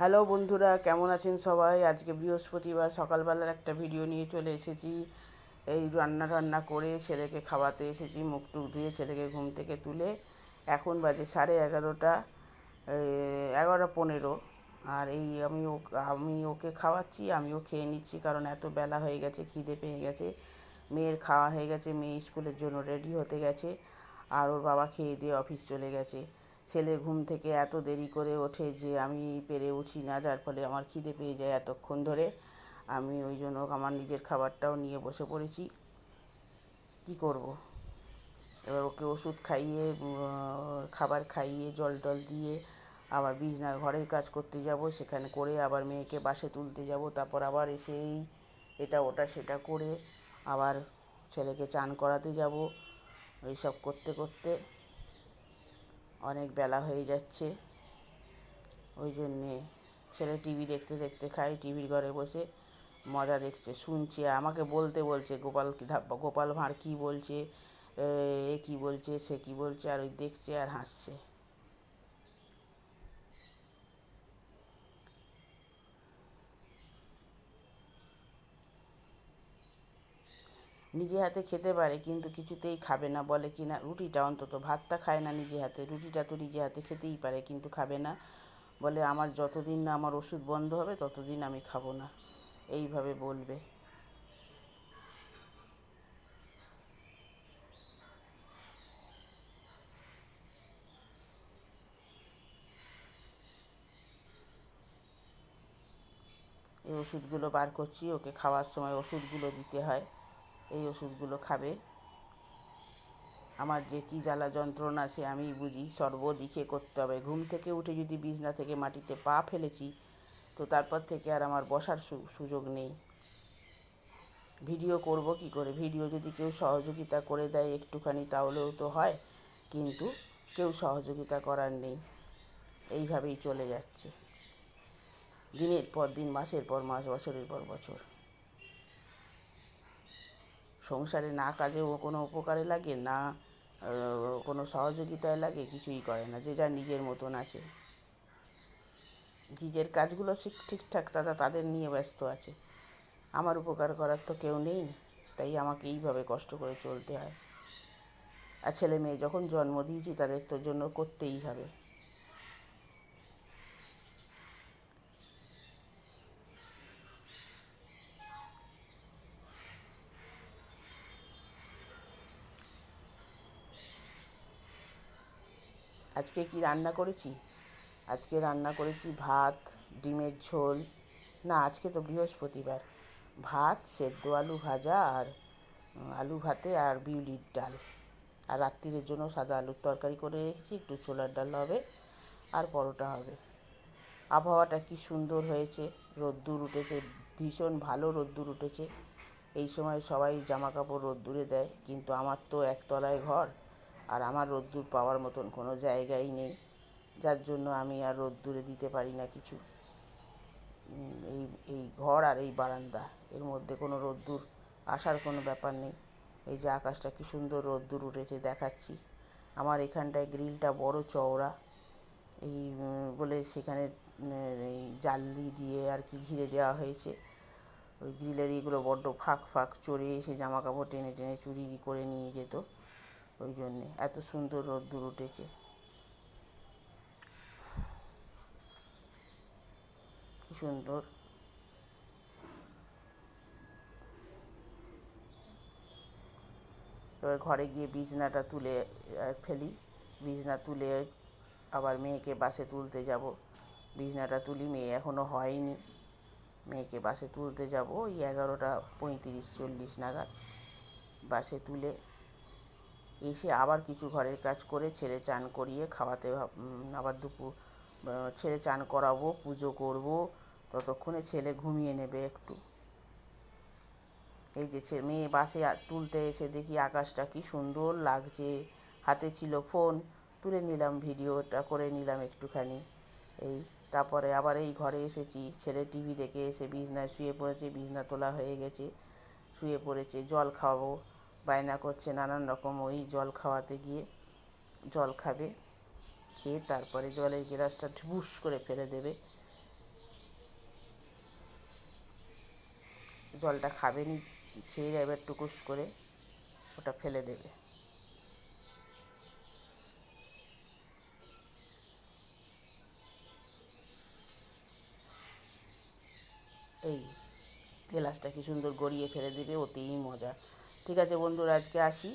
Hello বন্ধুরা, কেমন আছেন সবাই? আজকে বৃহস্পতিবার, সকালবেলার একটা ভিডিও নিয়ে চলে এসেছি। এই রান্না রান্না করে ছেলেকে খাওয়াতে এসেছি, মুখ টুক ধুয়ে ছেলেকে ঘুম থেকে তুলে। এখন বাজে সাড়ে এগারোটা এগারোটা পনেরো। আর এই আমি ও, আমি ওকে খাওয়াচ্ছি, আমিও খেয়ে নিচ্ছি, কারণ এত বেলা হয়ে গেছে, খিদে পেয়ে গেছে। মেয়ের খাওয়া হয়ে গেছে, মেয়ে স্কুলের জন্য রেডি হতে গেছে। আর ওর বাবা খেয়ে দিয়ে অফিস চলে গেছে। ছেলে ঘুম থেকে এত দেরি করে ওঠে যে আমি পেরে উঠি না, যার ফলে আমার খিদে পেয়ে যায় এতক্ষণ ধরে। আমি ওই জন্য আমার নিজের খাবারটাও নিয়ে বসে পড়েছি। কি করব? এবার ওকে ওষুধ খাইয়ে খাবার খাইয়ে, জল টল দিয়ে আবার বিছনা ঘরের কাজ করতে যাব, সেখানে করে আবার মেয়েকে বাসে তুলতে যাব। তারপর আবার এসে এই এটা, ওটা, সেটা করে আবার ছেলেকে চান করাতে যাব। এইসব করতে করতে অনেক বেলা হয়ে যাচ্ছে। ওই জন্যে ছেলে টিভি দেখতে দেখতে খায় টিভির ঘরে বসে মজা দেখছে, শুনছে। আমাকে বলতে বলছে, গোপাল গোপাল ভাঁড় কী বলছে এ কী বলছে, সে কী বলছে, আর ওই দেখছে আর হাসছে। নিজে হাতে খেতে পারে, কিন্তু কিছুতেই খাবে না, বলে কি না রুটিটা, অন্তত ভাতটা খায় না নিজে হাতে। রুটিটা তো নিজে হাতে খেতেই পারে, কিন্তু খাবে না, বলে আমার যতদিন না আমার ওষুধ বন্ধ হবে, ততদিন আমি খাব না। এইভাবে বলবে। এই ওষুধগুলো বার করছি, ওকে খাওয়ার সময় ওষুধগুলো দিতে হয়। এই ওষুধগুলো খাবে। আমার যে কী জ্বালা যন্ত্রণা সে আমি বুঝি। সর্বদিকে করতে হবে। ঘুম থেকে উঠে যদি বিছনা থেকে মাটিতে পা ফেলেছি, তো তারপর থেকে আর আমার বসার সুযোগ নেই। ভিডিও করব কি করে? ভিডিও যদি কেউ সহযোগিতা করে দেয় একটুখানি তাহলেও তো হয়, কিন্তু কেউ সহযোগিতা করার নেই। এইভাবেই চলে যাচ্ছে। দিনের পর দিন, মাসের পর মাস, বছরের পর বছর। সংসারে না কাজেও কোনো উপকারে লাগে, না কোনো সহযোগিতায় লাগে, কিছুই করে না, যে যার নিজের মতন আছে। নিজের কাজগুলো ঠিকঠাক তারা তাদের নিয়ে ব্যস্ত আছে। আমার উপকার করার তো কেউ নেই, তাই আমাকে এইভাবে কষ্ট করে চলতে হয়। আর ছেলে মেয়ে যখন জন্ম দিয়েছি, তাদের তো জন্য করতেই হবে। আজকে কি রান্না করেছি? আজকে রান্না করেছি ভাত, ডিমের ঝোল। না, আজকে তো বৃহস্পতিবার। ভাত, সেদ্ধ আলু ভাজা আর আলু ভাতে আর বিউলির ডাল। আর রাত্রিরের জন্য সাদা আলুর তরকারি করে রেখেছি, একটু ছোলার ডাল হবে আর পরোটা হবে। আবহাওয়াটা কি সুন্দর হয়েছে। রোদ্দুর উঠেছে, ভীষণ ভালো রোদ্দুর উঠেছে। এই সময় সবাই জামা কাপড় রোদ্দুরে দেয়, কিন্তু আমার তো একতলায় ঘর। আর আমার রোদ্দুর পাওয়ার মতন কোনো জায়গাই নেই। যার জন্য আমি আর রোদ্দুরে দিতে পারি না কিছু। এই এই ঘর আর এই বারান্দা, এর মধ্যে কোনো রোদ্দুর আসার কোনো ব্যাপার নেই। এই যে আকাশটা কি সুন্দর রোদ্দুর উঠেছে দেখাচ্ছি। আমার এখানটায় গ্রিলটা বড় চওড়া। এই বলে সেখানে এই জালি দিয়ে আর কি ঘিরে দেওয়া হয়েছে। ওই গ্রিলের এইগুলো বড্ড ফাঁক ফাঁক চড়ে এসে জামা কাপড় টেনে টেনে চুরি করে নিয়ে যেত। ওই জন্যে এত সুন্দর রোদ্দুর উঠেছে। কি সুন্দর। এবার ঘরে গিয়ে বিছনাটা তুলে ফেলি। বিছনা তুলে আবার মেয়েকে বাসে তুলতে যাব। বিছনাটা তুলি, মেয়ে এখনও হয়নি। মেয়েকে বাসে তুলতে যাব, ওই এগারোটা পঁয়ত্রিশ, চল্লিশ নাগাদ। বাসে তুলে এসে আবার কিছু ঘরের কাজ করে ছেলে চান করিয়ে খাওয়াতে আবার দুপুর ছেলে চান করাবো, পুজো করব, ততক্ষণে ছেলে ঘুমিয়ে নেবে একটু। এই যে মেয়ে বাসে তুলতে এসে দেখি আকাশটা কি সুন্দর লাগছে। হাতে ছিল ফোন, তুলে নিলাম ভিডিওটা, করে নিলাম একটুখানি। এই, তারপরে আবার এই ঘরে এসেছি। ছেলে টিভি দেখে এসে বিছনায় শুয়ে পড়েছে, বিছনা তোলা হয়ে গেছে, শুয়ে পড়েছে, জল খাওয়াবো। বায়না করছে, নানান রকম ওই জল খাওয়াতে গিয়ে জল খাবে, খেয়ে তারপরে জলের গ্লাসটা ঢুস করে ফেলে দেবে। জলটা খাবেনি খেয়ে যাবে টুকুস করে, ওটা ফেলে দেবে। এই গ্লাসটা কি সুন্দর গড়িয়ে ফেলে দেবে, ওতেই মজা। ঠিক আছে বন্ধুরা আজকে আসি।